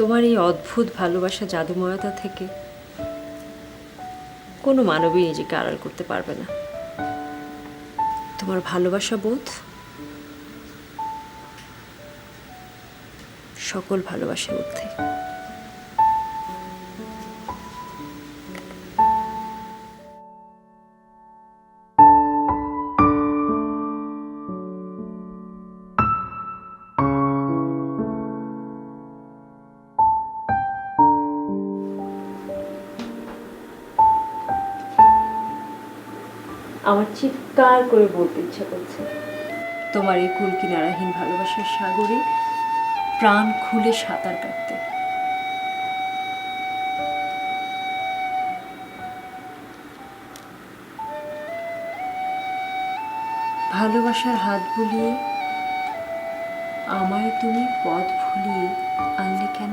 তোমার এই অদ্ভুত ভালোবাসা জাদুময়তা থেকে কোনো মানবী নিজেকে আড়াল করতে পারবে না। তোমার ভালোবাসা বোধ সকল ভালোবাসার ঊর্ধ্বে আমার চিৎকার করে বলতে ইচ্ছা করছে। তোমার এই কুল কিনারাহীন ভালোবাসার সাগরে প্রাণ খুলে সাঁতার কাটতে। ভালোবাসার হাত বুলিয়ে আমায় তুমি পথ ভুলিয়ে আনলে কেন?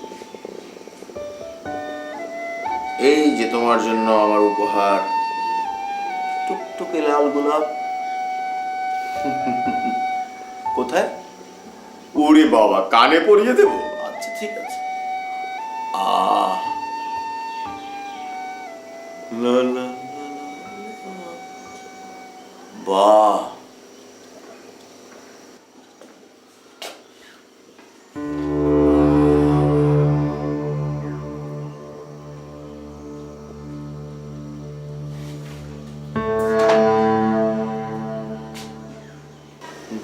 যে তোমার জন্য আমার উপহার টুকটুকে লাল গোলাপ কোথায় ওরে বাবা কানে পরিয়ে দেবো আচ্ছা ঠিক আছে আহ না না লা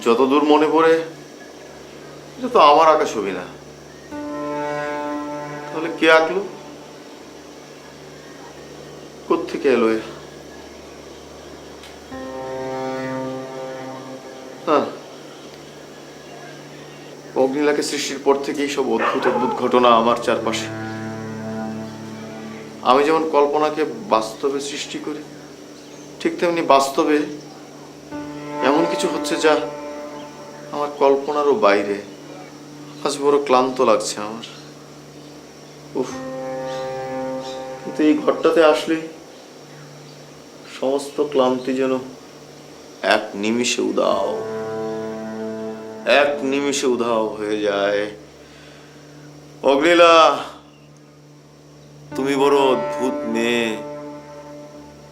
যতদূর মনে পড়ে এটা তো আমার আঁকা ছবি না। তাহলে কে আঁকলো? কোত্থেকে এলো? হ্যাঁ। অগ্নিলাকে সৃষ্টির পর থেকেই সব অদ্ভুত অদ্ভুত ঘটনা আমার চারপাশে। আমি যেমন কল্পনাকে বাস্তবে সৃষ্টি করি, ঠিক তেমনি বাস্তবে এমন কিছু হচ্ছে যা আমার কল্পনারও বাইরে। আজ বড় ক্লান্ত লাগছে আমার। উফ, কিন্তু এই ঘরটাতে আসলে সমস্ত ক্লান্তি যেন এক নিমিষে উদাও এক নিমিষে উধাও হয়ে যায়। অগ্নিলা, তুমি বড় অদ্ভুত মেয়ে।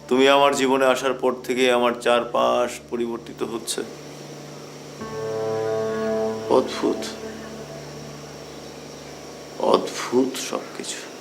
তুমি আমার জীবনে আসার পর থেকে আমার চারপাশ পরিবর্তিত হচ্ছে। অদ্ভুত। অদ্ভুত সবকিছু।